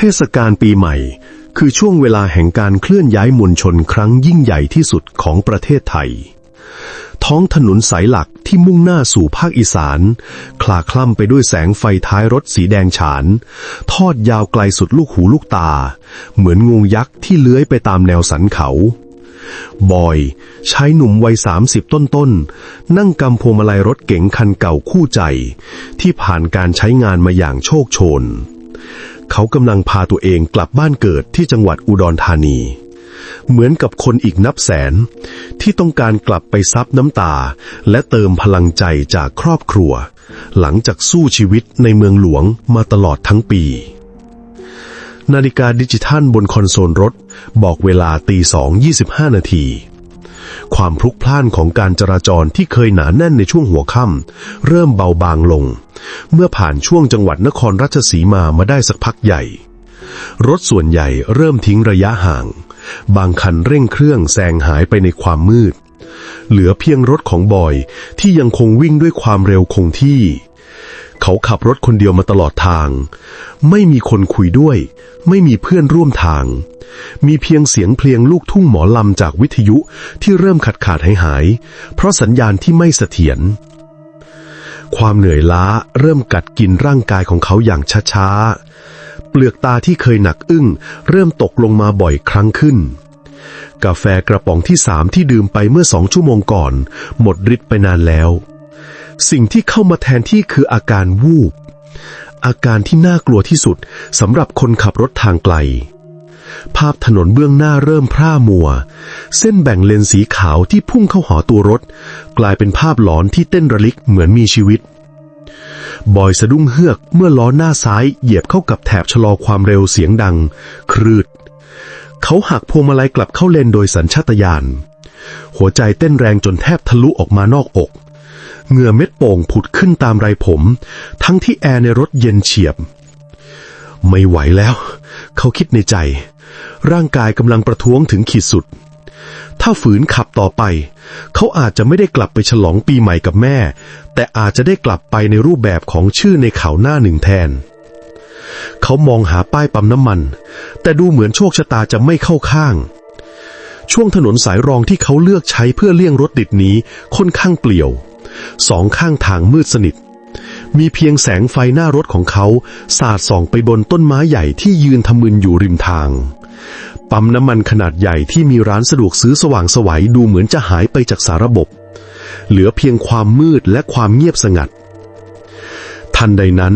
ทศกาลปีใหม่ คือช่วงเวลาแห่งการเคลื่อนย้ายมวลชนครั้งยิ่งใหญ่ที่สุดของประเทศไทย ท้องถนนสายหลักที่มุ่งหน้าสู่ภาคอีสาน คลาคล่ำไปด้วยแสงไฟท้ายรถสีแดงฉาน ทอดยาวไกลสุดลูกหูลูกตา เหมือนงูยักษ์ที่เลื้อยไปตามแนวสันเขา บอยชายหนุ่มวัยสามสิบต้นๆ นั่งกำพวงมาลัยรถเก๋งคันเก่าคู่ใจ ที่ผ่านการใช้งานมาอย่างโชคโชน เขากำลังพาตัวเองกลับบ้านเกิดที่จังหวัดอุดรธานี เหมือนกับคนอีกนับแสน ที่ต้องการกลับไปซับน้ำตา และเติมพลังใจจากครอบครัว หลังจากสู้ชีวิตในเมืองหลวงมาตลอดทั้งปี นาฬิกาดิจิทัลบนคอนโซลรถ บอกเวลาตีสองยี่สิบห้านาที ความพลุกพล่านของการจราจรที่เคยหนาแน่นในช่วงหัวค่ำเริ่มเบาบางลง เมื่อผ่านช่วงจังหวัดนครราชสีมามาได้สักพักใหญ่ รถส่วนใหญ่เริ่มทิ้งระยะห่าง บางคันเร่งเครื่องแซงหายไปในความมืด เหลือเพียงรถของบอยที่ยังคงวิ่งด้วยความเร็วคงที่ เขาขับรถคนเดียวมาตลอดทาง ไม่มีคนคุยด้วย ไม่มีเพื่อนร่วมทาง มีเพียงเสียงเพลงลูกทุ่งหมอลำจากวิทยุที่เริ่มขาดขาดหายหาย เพราะสัญญาณที่ไม่เสถียร ความเหนื่อยล้าเริ่มกัดกินร่างกายของเขาอย่างช้าๆ เปลือกตาที่เคยหนักอึ้ง เริ่มตกลงมาบ่อยครั้งขึ้นกาแฟกระป๋องที่สามที่ดื่มไปเมื่อสองชั่วโมงก่อน หมดฤทธิ์ไปนานแล้ว สิ่งที่เข้ามาแทนที่คืออาการวูบ อาการที่น่ากลัวที่สุดสำหรับคนขับรถทางไกล ภาพถนนเบื้องหน้าเริ่มพร่ามัว เส้นแบ่งเลนสีขาวที่พุ่งเข้าหอตัวรถ กลายเป็นภาพหลอนที่เต้นระลิกเหมือนมีชีวิต บอยสะดุ้งเฮือกเมื่อล้อหน้าซ้ายเหยียบเข้ากับแถบชะลอความเร็วเสียงดัง ครืด เขาหักพวงมาลัยกลับเข้าเลนโดยสัญชาตญาณหัวใจเต้นแรงจนแทบทะลุออกมานอกอก เหงื่อเม็ดโป่งผุดขึ้นตามไรผม ทั้งที่แอร์ในรถเย็นเฉียบ ไม่ไหวแล้ว เขาคิดในใจ ร่างกายกำลังประท้วงถึงขีดสุด ถ้าฝืนขับต่อไป เขาอาจจะไม่ได้กลับไปฉลองปีใหม่กับแม่ แต่อาจจะได้กลับไปในรูปแบบของชื่อในข่าวหน้าหนึ่งแทน เขามองหาป้ายปั๊มน้ำมัน แต่ดูเหมือนโชคชะตาจะไม่เข้าข้างช่วงถนนสายรองที่เขาเลือกใช้เพื่อเลี่ยงรถติดนี้ค่อนข้างเปลี่ยว สองข้างทางมืดสนิท มีเพียงแสงไฟหน้ารถของเขา สาดส่องไปบนต้นไม้ใหญ่ที่ยืนทำมึนอยู่ริมทาง ปั๊มน้ำมันขนาดใหญ่ที่มีร้านสะดวกซื้อสว่างสวัยดูเหมือนจะหายไปจากสาระบบ เหลือเพียงความมืดและความเงียบสงัด ทันใดนั้น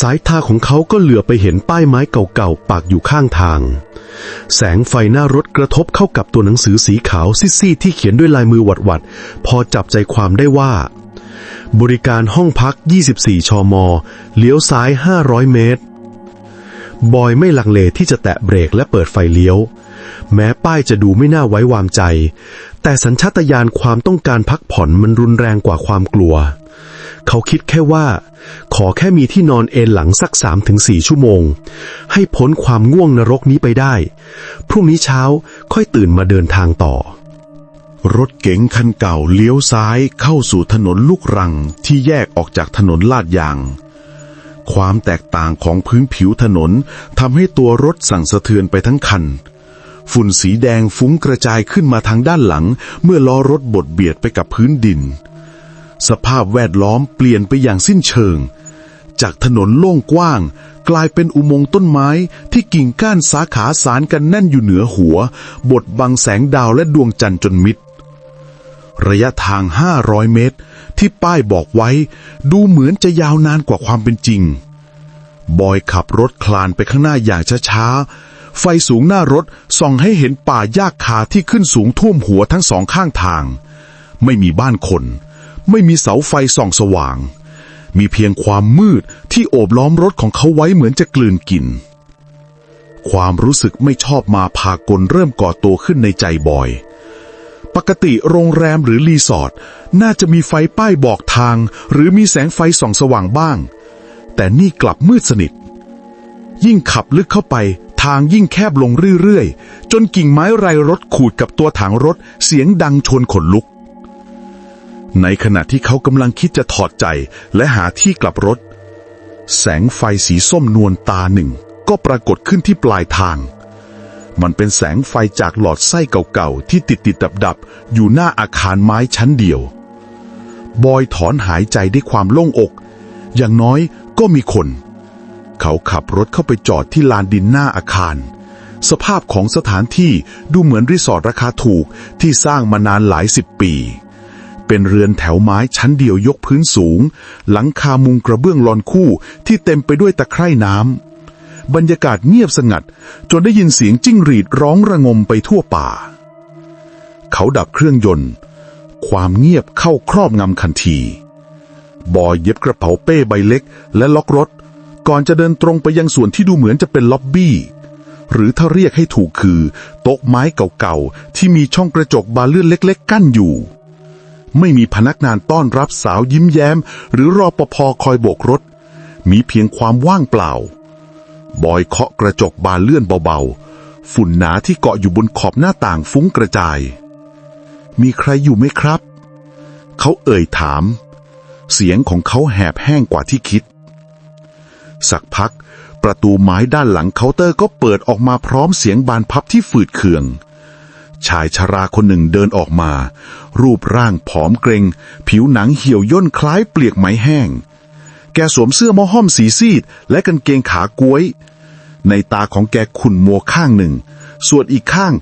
สายตาของเขาก็เหลือไปเห็นป้ายไม้เก่าๆปักอยู่ข้างทาง แสงไฟหน้ารถกระทบเข้ากับตัวหนังสือสีขาวซีดๆที่เขียนด้วยลายมือหวัดๆพอจับใจความได้ว่า บริการห้องพัก 24 ชม เลี้ยวซ้าย 500 เมตร บอยไม่ลังเลที่จะแตะเบรกและเปิดไฟเลี้ยว แม้ป้ายจะดูไม่น่าไว้วางใจ แต่สัญชาตญาณความต้องการพักผ่อนมันรุนแรงกว่าความกลัว เขาคิดแค่ว่า ขอแค่มีที่นอนเอนหลังสักสามถึงสี่ชั่วโมง ให้พ้นความง่วงนรกนี้ไปได้ พรุ่งนี้เช้าค่อยตื่นมาเดินทางต่อ รถเก๋งคันเก่าเลี้ยวซ้ายเข้าสู่ถนนลูกรังที่แยกออกจากถนนลาดยาง ความแตกต่างของพื้นผิวถนนทำให้ตัวรถสั่งสะเทือนไปทั้งคันฝุ่นสีแดงฟุ้งกระจายขึ้นมาทางด้านหลัง เมื่อล้อรถบดเบียดไปกับพื้นดิน สภาพแวดล้อมเปลี่ยนไปอย่างสิ้นเชิง จากถนนโล่งกว้าง กลายเป็นอุโมงค์ต้นไม้ที่กิ่งก้านสาขาสารกันแน่นอยู่เหนือหัว บดบังแสงดาวและดวงจันทร์จนมิด ระยะทาง 500 เมตร ที่ป้ายบอกไว้ ดูเหมือนจะยาวนานกว่าความเป็นจริง บอยขับรถคลานไปข้างหน้าอย่างช้าๆ ไฟสูงหน้ารถส่องให้เห็นป่าหญ้าคาที่ขึ้นสูงท่วมหัวทั้งสองข้างทางไม่มีบ้านคน ไม่มีเสาไฟส่องสว่าง มีเพียงความมืดที่โอบล้อมรถของเขาไว้เหมือนจะกลืนกิน ความรู้สึกไม่ชอบมาพากลเริ่มก่อตัวขึ้นในใจบอย ปกติโรงแรมหรือรีสอร์ทน่าจะมีไฟป้ายบอกทาง หรือมีแสงไฟส่องสว่างบ้าง แต่นี่กลับมืดสนิท ยิ่งขับลึกเข้าไปทางยิ่งแคบลงเรื่อยๆ จนกิ่งไม้ไรรถขูดกับตัวถังรถเสียงดังชวนขนลุก ในขณะที่เขากำลังคิดจะถอดใจและหาที่กลับรถ แสงไฟสีส้มนวลตาหนึ่ง ก็ปรากฏขึ้นที่ปลายทาง มันเป็นแสงไฟจากหลอดไส้เก่าๆ ที่ติดติดดับดับๆอยู่หน้าอาคารไม้ชั้นเดียว บอยถอนหายใจด้วยความโล่งอก อย่างน้อยก็มีคน เขาขับรถเข้าไปจอดที่ลานดินหน้าอาคารสภาพของสถานที่ดูเหมือนรีสอร์ทราคาถูกที่สร้างมานานหลายสิบปี เป็นเรือนแถวไม้ชั้นเดียวยกพื้นสูง หลังคามุงกระเบื้องลอนคู่ที่เต็มไปด้วยตะไคร่น้ำ บรรยากาศเงียบสงัด จนได้ยินเสียงจิ้งหรีดร้องระงมไปทั่วป่า เขาดับเครื่องยนต์ ความเงียบเข้าครอบงำคันที บอยเย็บกระเป๋าเป้ใบเล็ก และล็อกรถ ก่อนจะเดินตรงไปยังส่วนที่ดูเหมือนจะเป็นล็อบบี้หรือถ้าเรียกให้ถูกคือ โต๊ะไม้เก่าๆ ที่มีช่องกระจกบานเลื่อนเล็ก ๆ กั้นอยู่ ไม่มีพนักงานต้อนรับสาวยิ้มแย้ม หรือรอปภคอยโบกรถ มีเพียงความว่างเปล่า บอยเคาะกระจกบานเลื่อนเบาๆ ฝุ่นหนาที่เกาะอยู่บนขอบหน้าต่างฟุ้งกระจาย มีใครอยู่ไหมครับ เขาเอ่ยถาม เสียงของเขาแหบแห้งกว่าที่คิด สักพัก ประตูไม้ด้านหลังเคาน์เตอร์ก็เปิดออกมาพร้อมเสียงบานพับที่ฝืดเคือง ชายชราคนหนึ่งเดินออกมา รูปร่างผอมเกรง ผิวหนังเหี่ยวย่นคล้ายเปลือกไม้แห้ง แกสวมเสื้อมอห้อมสีซีด และกางเกงขากล้วย ในตาของแกขุ่นมัวข้างหนึ่ง ส่วนอีกข้าง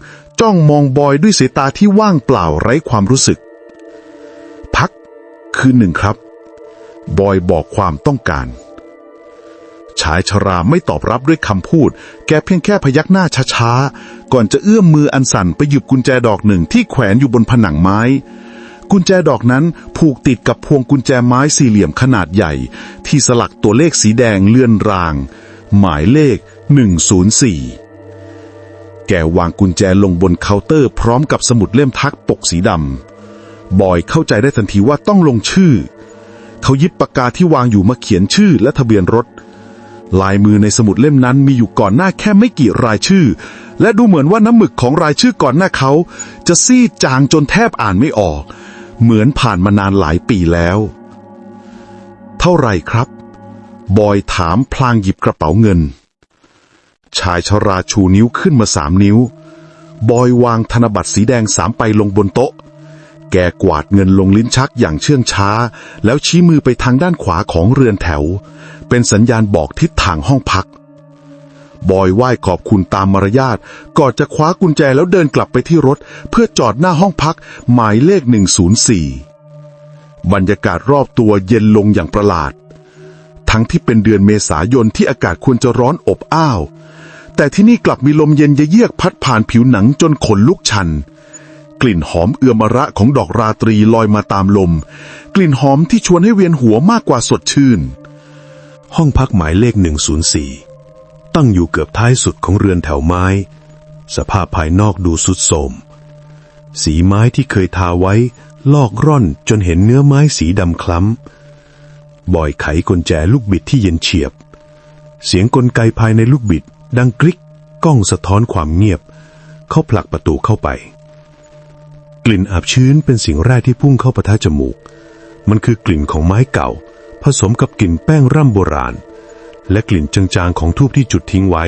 จ้องมองบอยด้วยสายตาที่ว่างเปล่าไร้ความรู้สึก พักคืนหนึ่งครับ บอยบอกความต้องการชายชราไม่ตอบรับด้วยคำพูด แกเพียงแค่พยักหน้าช้าๆ ก่อนจะเอื้อมมืออันสั่นไปหยิบกุญแจดอกหนึ่งที่แขวนอยู่บนผนังไม้ กุญแจดอกนั้นผูกติดกับพวงกุญแจไม้สี่เหลี่ยมขนาดใหญ่ ที่สลักตัวเลขสีแดงเลื่อนราง หมายเลข 104 แกวางกุญแจลงบนเคาน์เตอร์พร้อมกับสมุดเล่มทักปกสีดำบอยเข้าใจได้ทันทีว่าต้องลงชื่อ เขายิบปากกาที่วางอยู่มาเขียนชื่อและทะเบียนรถ ลายมือในสมุดเล่มนั้นมีอยู่ก่อนหน้าแค่ไม่กี่รายชื่อ และดูเหมือนว่าน้ำหมึกของรายชื่อก่อนหน้าเขา จะซีดจางจนแทบอ่านไม่ออก เหมือนผ่านมานานหลายปีแล้ว เท่าไรครับ บอยถามพลางหยิบกระเป๋าเงิน ชายชราชูนิ้วขึ้นมาสามนิ้ว บอยวางธนบัตรสีแดงสามไปลงบนโต๊ะ แกกวาดเงินลงลิ้นชักอย่างเชื่องช้า แล้วชี้มือไปทางด้านขวาของเรือนแถว เป็นสัญญาณบอกทิศทางห้องพัก บอยไหว้ขอบคุณตามมารยาทก่อนจะคว้ากุญแจแล้วเดินกลับไปที่รถ เพื่อจอดหน้าห้องพักหมายเลข 104 บรรยากาศรอบตัวเย็นลงอย่างประหลาด ทั้งที่เป็นเดือนเมษายนที่อากาศควรจะร้อนอบอ้าวแต่ที่นี่กลับมีลมเย็นเยือกพัดผ่านผิวหนังจนขนลุกชัน กลิ่นหอมเอือมระของดอกราตรีลอยมาตามลม กลิ่นหอมที่ชวนให้เวียนหัวมากกว่าสดชื่น ห้องพักหมายเลข 104 ตั้งอยู่เกือบท้ายสุดของเรือนแถวไม้ สภาพภายนอกดูสุดโทมสีไม้ที่เคยทาไว้ ลอกร่อนจนเห็นเนื้อไม้สีดำคล้ำ บ่อยไขกุญแจลูกบิดที่เย็นเฉียบ เสียงกลไกภายในลูกบิด ดังกริกก้องสะท้อนความเงียบ เขาผลักประตูเข้าไป กลิ่นอับชื้นเป็นสิ่งแรกที่พุ่งเข้าประทะจมูก มันคือกลิ่นของไม้เก่า ผสมกับกลิ่นแป้งร่ำโบราณ และกลิ่นจางๆของทูบที่จุดทิ้งไว้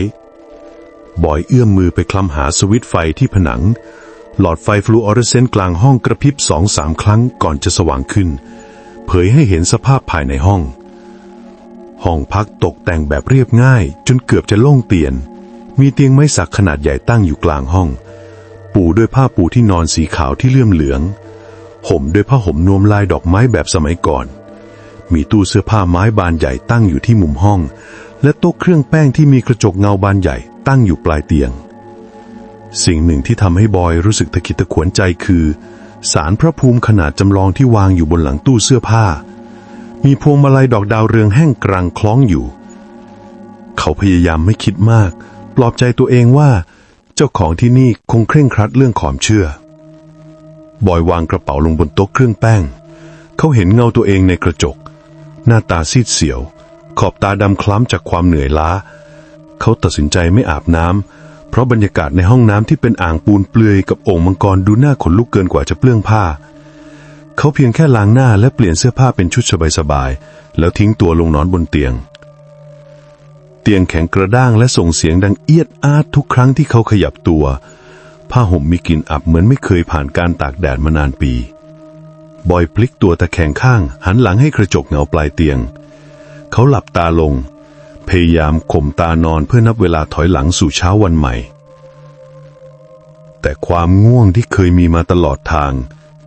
บอยเอื้อมมือไปคลำหาสวิตไฟที่ผนัง หลอดไฟฟลูออเรสเซนต์กลางห้องกระพริบสองสามครั้งก่อนจะสว่างขึ้น เผยให้เห็นสภาพภายในห้อง ห้องพักตกแต่งแบบเรียบง่าย จนเกือบจะโล่งเตียน มีเตียงไม้สักขนาดใหญ่ตั้งอยู่กลางห้อง ปูด้วยผ้าปูที่นอนสีขาวที่เลื่อมเหลืองห่มด้วยผ้าห่มนวมลายดอกไม้แบบสมัยก่อน มีตู้เสื้อผ้าไม้บานใหญ่ตั้งอยู่ที่มุมห้อง และโต๊ะเครื่องแป้งที่มีกระจกเงาบานใหญ่ตั้งอยู่ปลายเตียง สิ่งหนึ่งที่ทำให้บอยรู้สึกตะขิดตะขวนใจคือ สารพระภูมิขนาดจำลองที่วางอยู่บนหลังตู้เสื้อผ้า มีพวงมาลัยดอกดาวเรืองแห้งกรังคล้องอยู่ เขาพยายามไม่คิดมาก ปลอบใจตัวเองว่า เจ้าของที่นี่คงเคร่งครัดเรื่องความเชื่อ บอยวางกระเป๋าลงบนโต๊ะเครื่องแป้ง เขาเห็นเงาตัวเองในกระจก หน้าตาซีดเสียว ขอบตาดำคล้ำจากความเหนื่อยล้า เขาตัดสินใจไม่อาบน้ำ เพราะบรรยากาศในห้องน้ำที่เป็นอ่างปูนเปลือยกับโอ่งมังกรดูน่าขนลุกเกินกว่าจะเปลื้องผ้า เขาเพียงแค่ล้างหน้าและเปลี่ยนเสื้อผ้าเป็นชุดสบายๆแล้วทิ้งตัวลงนอนบนเตียง เตียงแข็งกระด้างและส่งเสียงดังเอียดอาดทุกครั้งที่เขาขยับตัว ผ้าห่มมีกลิ่นอับเหมือนไม่เคยผ่านการตากแดดมานานปี บอยพลิกตัวตะแคงข้าง หันหลังให้กระจกเงาปลายเตียง เขาหลับตาลง พยายามข่มตานอนเพื่อนับเวลาถอยหลังสู่เช้าวันใหม่ แต่ความง่วงที่เคยมีมาตลอดทาง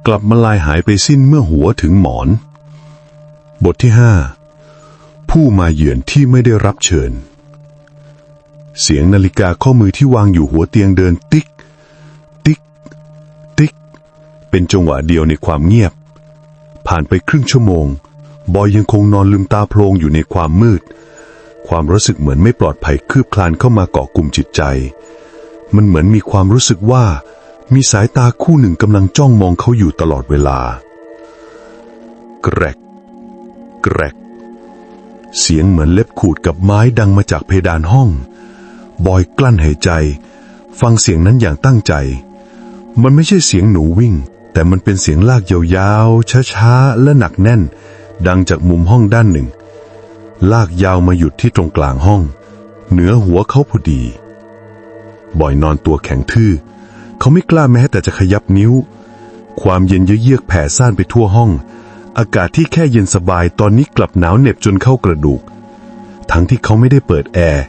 กลับมาลายหายไปสิ้นเมื่อหัวถึงหมอน บทที่ห้าผู้มาเยือนที่ไม่ได้รับเชิญ เสียงนาฬิกาข้อมือที่วางอยู่หัวเตียงเดินติ๊ก ติ๊ก ติ๊ก เป็นจังหวะเดียวในความเงียบ ผ่านไปครึ่งชั่วโมง บอยยังคงนอนลืมตาโพลงอยู่ในความมืด ความรู้สึกเหมือนไม่ปลอดภัยคืบคลานเข้ามาเกาะกลุ่มจิตใจ มันเหมือนมีความรู้สึกว่า มีสายตาคู่หนึ่งกำลังจ้องมองเขาอยู่ตลอดเวลา แกรก แกรก เสียงเหมือนเล็บขูดกับไม้ดังมาจากเพดานห้อง บอยกลั้นหายใจ ฟังเสียงนั้นอย่างตั้งใจ มันไม่ใช่เสียงหนูวิ่ง แต่มันเป็นเสียงลากยาวๆ ช้าๆ และหนักแน่น ดังจากมุมห้องด้านหนึ่ง ลากยาวมาหยุดที่ตรงกลางห้อง เหนือหัวเขาพอดี บอยนอนตัวแข็งทื่อ เขาไม่กล้าแม้แต่จะขยับนิ้ว ความเย็นเยือกแผ่ซ่านไปทั่วห้อง อากาศที่แค่เย็นสบายตอนนี้กลับหนาวเหน็บจนเข้ากระดูก ทั้งที่เขาไม่ได้เปิดแอร์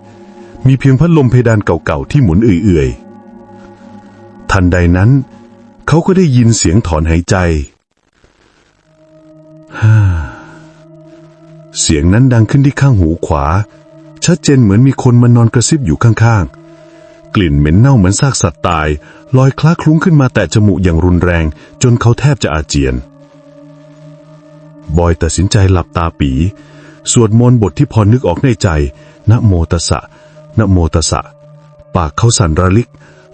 มีเพียงพัดลมเพดานเก่าๆ ที่หมุนเอื่อยๆ ทันใดนั้น เขาก็ได้ยินเสียงถอนหายใจฮ่าเสียงนั้นดังขึ้นที่ข้างหูขวา ชัดเจนเหมือนมีคนมานอนกระซิบอยู่ข้างๆ กลิ่นเหม็นเน่าเหมือนซากสัตว์ตาย ลอยคล้าคลุ้งขึ้นมาแตะจมูกอย่างรุนแรง จนเขาแทบจะอาเจียน บอยตัดสินใจหลับตาปี สวดมนต์บทที่พอนึกออกในใจ นะโมตัสสะ นะโมตัสสะ ปากเขาสั่นระลิก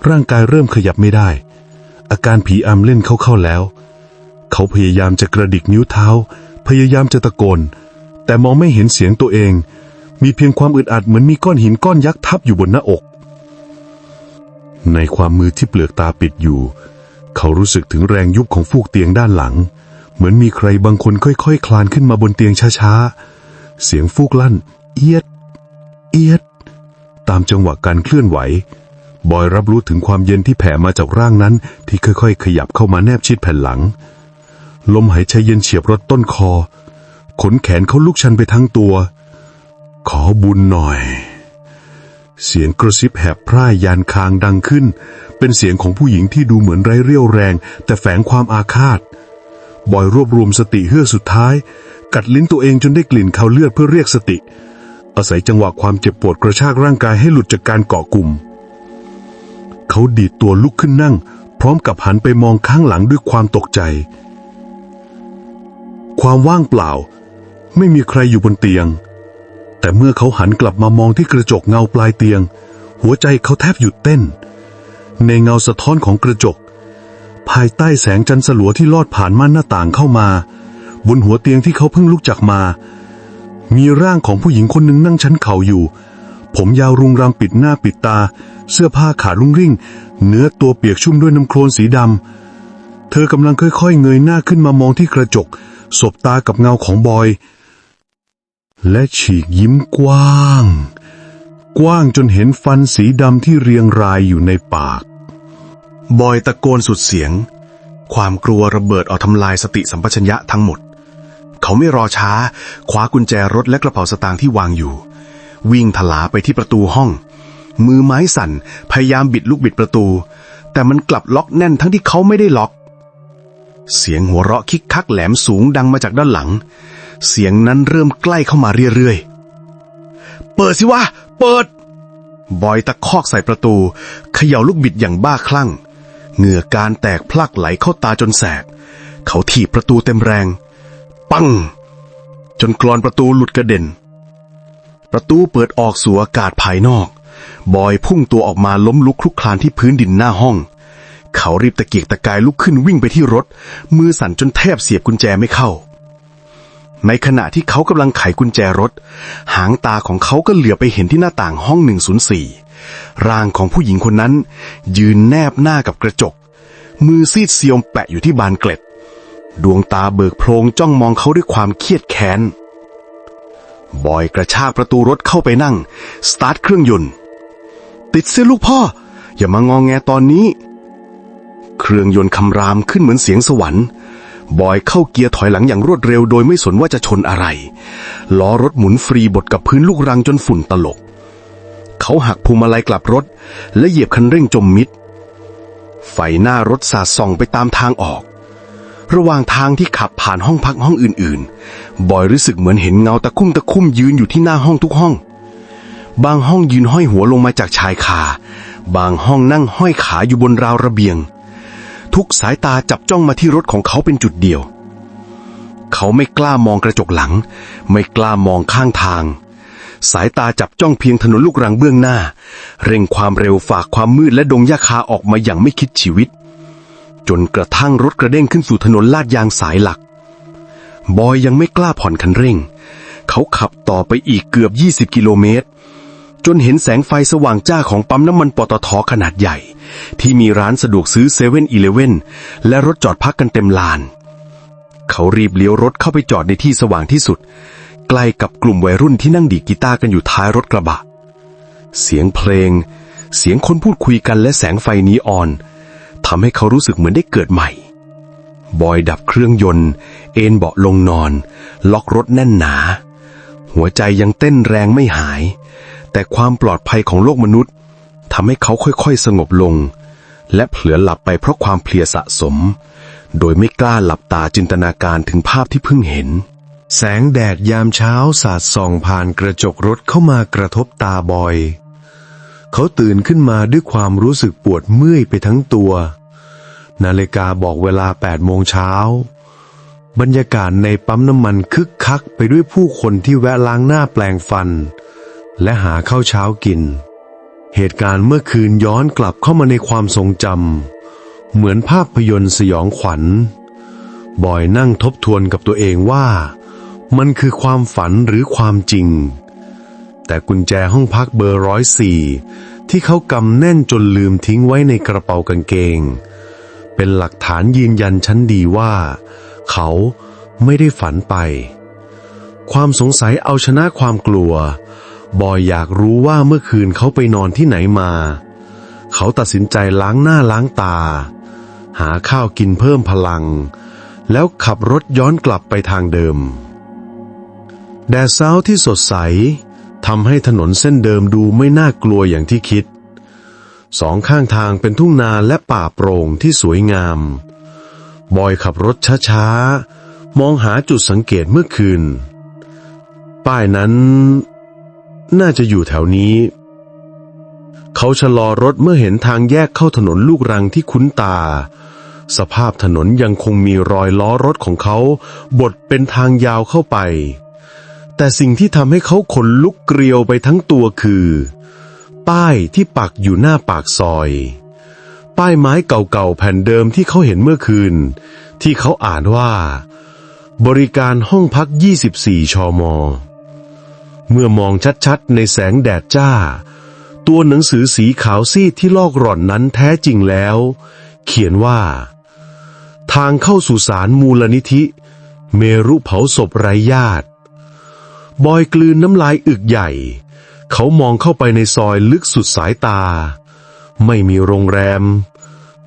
ร่างกายเริ่มขยับไม่ได้ อาการผีอำเล่นเขาเข้าแล้ว เขาพยายามจะกระดิกนิ้วเท้า พยายามจะตะโกน แต่มองไม่เห็นเสียงตัวเอง มีเพียงความอึดอัดเหมือนมีก้อนหินก้อนยักษ์ทับอยู่บนหน้าอก ในความมือที่เปลือกตาปิดอยู่ เขารู้สึกถึงแรงยุบของฟูกเตียงด้านหลัง เหมือนมีใครบางคนค่อยๆคคลานขึ้นมาบนเตียงช้าๆ เสียงฟูกลั่น เอียด เอียด ตามจังหวะการเคลื่อนไหว บอยรับรู้ถึงความเย็นที่แผ่มาจากร่างนั้น ที่ค่อยๆ ขยับเข้ามาแนบชิดแผ่นหลัง ลมหายใจเย็นเฉียบรดต้นคอ ขนแขนเขาลุกชันไปทั้งตัว ขอบุญหน่อย เสียงกระซิบแหบพร่ายยานคางดังขึ้น เป็นเสียงของผู้หญิงที่ดูเหมือนไร้เรี่ยวแรง แต่แฝงความอาฆาต บอยรวบรวมสติเฮือกสุดท้าย กัดลิ้นตัวเองจนได้กลิ่นเขาเลือดเพื่อเรียกสติ อาศัยจังหวะความเจ็บปวดกระชากร่างกายให้หลุดจากการเกาะกลุ่ม เขาดีดตัวลุกขึ้นนั่ง พร้อมกับหันไปมองข้างหลังด้วยความตกใจ ความว่างเปล่า ไม่มีใครอยู่บนเตียง แต่เมื่อเขาหันกลับมามองที่กระจกเงาปลายเตียง หัวใจเขาแทบหยุดเต้น ในเงาสะท้อนของกระจก ภายใต้แสงจันทร์สลัวที่ลอดผ่านม่านหน้าต่างเข้ามา บนหัวเตียงที่เขาเพิ่งลุกจากมา มีร่างของผู้หญิงคนหนึ่งนั่งชั้นเข่าอยู่ ผมยาวรุงรังปิดหน้าปิดตา เสื้อผ้าขาดรุ่งริ่ง เนื้อตัวเปียกชุ่มด้วยน้ำโคลนสีดำ เธอกำลังค่อยๆ เงยหน้าขึ้นมามองที่กระจก สบตากับเงาของบอย และฉีกยิ้มกว้าง กว้างจนเห็นฟันสีดำที่เรียงรายอยู่ในปาก บอยตะโกนสุดเสียง ความกลัวระเบิดออกทำลายสติสัมปชัญญะทั้งหมด เขาไม่รอช้า คว้ากุญแจรถและกระเป๋าสตางค์ที่วางอยู่ วิ่งถลาไปที่ประตูห้อง มือไม้สั่น พยายามบิดลูกบิดประตู แต่มันกลับล็อกแน่นทั้งที่เขาไม่ได้ล็อก เสียงหัวเราะคิกคักแหลมสูงดังมาจากด้านหลัง เสียงนั้นเริ่มใกล้เข้ามาเรื่อยๆ เปิดสิวะ เปิด บอยตะคอกใส่ประตู เขย่าลูกบิดอย่างบ้าคลั่ง เหงื่อการแตกพลักไหลเข้าตาจนแสบ เขาถีบประตูเต็มแรง ปัง จนกรอนประตูหลุดกระเด็นประตูเปิดออกสู่อากาศภายนอก บอยพุ่งตัวออกมาล้มลุกคลุกคลานที่พื้นดินหน้าห้อง เขารีบตะเกียกตะกายลุกขึ้นวิ่งไปที่รถ มือสั่นจนแทบเสียบกุญแจไม่เข้า ในขณะที่เขากำลังไขกุญแจรถ หางตาของเขาก็เหลือบไปเห็นที่หน้าต่างห้อง 104 ร่างของผู้หญิงคนนั้น ยืนแนบหน้ากับกระจก มือซีดเซียมแปะอยู่ที่บานเกล็ด ดวงตาเบิกโพลงจ้องมองเขาด้วยความเครียดแค้นบอยกระชากประตูรถเข้าไปนั่ง สตาร์ทเครื่องยนต์ ติดเสียลูกพ่อ อย่ามางองแงตอนนี้ เครื่องยนต์คำรามขึ้นเหมือนเสียงสวรรค์ บอยเข้าเกียร์ถอยหลังอย่างรวดเร็วโดยไม่สนว่าจะชนอะไร ล้อรถหมุนฟรีบดกับพื้นลูกรังจนฝุ่นตลบเขาหักพวงมาลัยกลับรถ และเหยียบคันเร่งจมมิด ไฟหน้ารถสาดส่องไปตามทางออกระหว่างทางที่ขับผ่านห้องพักห้องอื่นๆ บอยรู้สึกเหมือนเห็นเงาตะคุ่มตะคุ่มยืนอยู่ที่หน้าห้องทุกห้อง บางห้องยืนห้อยหัวลงมาจากชายคา บางห้องนั่งห้อยขาอยู่บนราวระเบียง ทุกสายตาจับจ้องมาที่รถของเขาเป็นจุดเดียว เขาไม่กล้ามองกระจกหลัง ไม่กล้ามองข้างทาง สายตาจับจ้องเพียงถนนลูกรังเบื้องหน้า เร่งความเร็วฝากความมืดและดงหญ้าคาออกมาอย่างไม่คิดชีวิต จนกระทั่งรถกระเด้งขึ้นสู่ถนนลาดยางสายหลัก บอยยังไม่กล้าผ่อนคันเร่ง เขาขับต่อไปอีกเกือบ 20 กิโลเมตร จนเห็นแสงไฟสว่างจ้าของปั๊มน้ำมันปตทขนาดใหญ่ ที่มีร้านสะดวกซื้อเซเว่นอีเลเว่นและรถจอดพักกันเต็มลาน เขารีบเลี้ยวรถเข้าไปจอดในที่สว่างที่สุด ใกล้กับกลุ่มวัยรุ่นที่นั่งดีกีตาร์กันอยู่ท้ายรถกระบะ เสียงเพลง เสียงคนพูดคุยกันและแสงไฟนีออนทำให้เขารู้สึกเหมือนได้เกิดใหม่ บอยดับเครื่องยนต์ เอนเบาะลงนอน ล็อกรถแน่นหนา หัวใจยังเต้นแรงไม่หาย แต่ความปลอดภัยของโลกมนุษย์ทำให้เขาค่อยๆ สงบลง และเผลอหลับไปเพราะความเพลียสะสม โดยไม่กล้าหลับตาจินตนาการถึงภาพที่เพิ่งเห็น แสงแดดยามเช้าสาดส่องผ่านกระจกรถเข้ามากระทบตาบอย เขาตื่นขึ้นมาด้วยความรู้สึกปวดเมื่อยไปทั้งตัว นาฬิกาบอกเวลา8โมงเช้าบรรยากาศในปั๊มน้ำมันคึกคักไปด้วยผู้คนที่แวะล้างหน้าแปลงฟัน และหาข้าวเช้ากิน เหตุการณ์เมื่อคืนย้อนกลับเข้ามาในความทรงจำเหมือนภาพยนตร์สยองขวัญ บอยนั่งทบทวนกับตัวเองว่า มันคือความฝันหรือความจริง แต่กุญแจห้องพักเบอร์ร้อยสี่ที่เขากำแน่นจนลืมทิ้งไว้ในกระเป๋ากางเกง เป็นหลักฐานยืนยันชั้นดีว่า เขาไม่ได้ฝันไป ความสงสัยเอาชนะความกลัว บอยอยากรู้ว่าเมื่อคืนเขาไปนอนที่ไหนมา เขาตัดสินใจล้างหน้าล้างตา หาข้าวกินเพิ่มพลัง แล้วขับรถย้อนกลับไปทางเดิม แดดเช้าที่สดใสทำให้ถนนเส้นเดิมดูไม่น่ากลัวอย่างที่คิด สองข้างทางเป็นทุ่งนาและป่าโปร่งที่สวยงาม บอยขับรถช้าๆ มองหาจุดสังเกตเมื่อคืน ป้ายนั้น น่าจะอยู่แถวนี้ เขาชะลอรถเมื่อเห็นทางแยกเข้าถนนลูกรังที่คุ้นตา สภาพถนนยังคงมีรอยล้อรถของเขา บดเป็นทางยาวเข้าไป แต่สิ่งที่ทำให้เขาขนลุกเกลียวไปทั้งตัวคือ ป้ายที่ปักอยู่หน้าปากซอย ป้ายไม้เก่าๆแผ่นเดิมที่เขาเห็นเมื่อคืน ที่เขาอ่านว่า บริการห้องพัก 24 ชม เมื่อมองชัดๆ ในแสงแดดจ้า ตัวหนังสือสีขาวซีดที่ลอกหล่อนนั้นแท้จริงแล้ว เขียนว่า ทางเข้าสู่ศาลมูลนิธิ เมรุเผาศพไร้ญาติ บอยกลืนน้ำลายอึกใหญ่ เขามองเข้าไปในซอยลึกสุดสายตา ไม่มีโรงแรม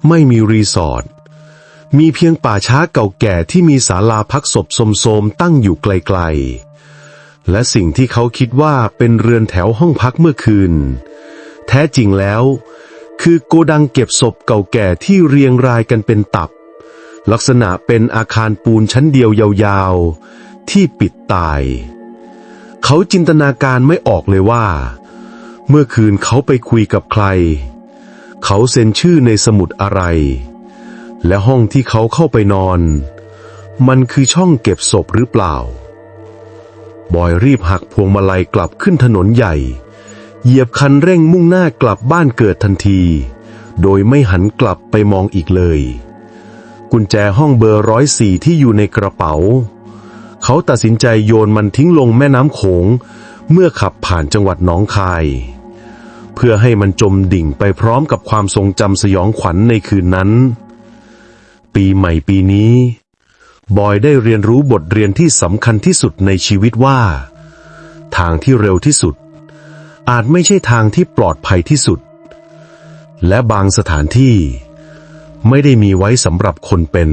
ไม่มีรีสอร์ทมีเพียงป่าช้าเก่าแก่ที่มีศาลาพักศพโสมๆตั้งอยู่ไกลๆ และสิ่งที่เขาคิดว่าเป็นเรือนแถวห้องพักเมื่อคืน แท้จริงแล้ว คือโกดังเก็บศพเก่าแก่ที่เรียงรายกันเป็นตับ ลักษณะเป็นอาคารปูนชั้นเดียวยาวๆ ที่ปิดตาย เขาจินตนาการไม่ออกเลยว่า เมื่อคืนเขาไปคุยกับใคร เขาเซ็นชื่อในสมุดอะไร และห้องที่เขาเข้าไปนอน มันคือช่องเก็บศพหรือเปล่า บอยรีบหักพวงมาลัยกลับขึ้นถนนใหญ่ เหยียบคันเร่งมุ่งหน้ากลับบ้านเกิดทันที โดยไม่หันกลับไปมองอีกเลย กุญแจห้องเบอร์ร้อยสี่ที่อยู่ในกระเป๋า เขาตัดสินใจโยนมันทิ้งลงแม่น้ำโขง เมื่อขับผ่านจังหวัดหนองคาย เพื่อให้มันจมดิ่งไปพร้อมกับความทรงจำสยองขวัญในคืนนั้น ปีใหม่ปีนี้ บอยได้เรียนรู้บทเรียนที่สำคัญที่สุดในชีวิตว่า ทางที่เร็วที่สุด อาจไม่ใช่ทางที่ปลอดภัยที่สุด และบางสถานที่ ไม่ได้มีไว้สำหรับคนเป็น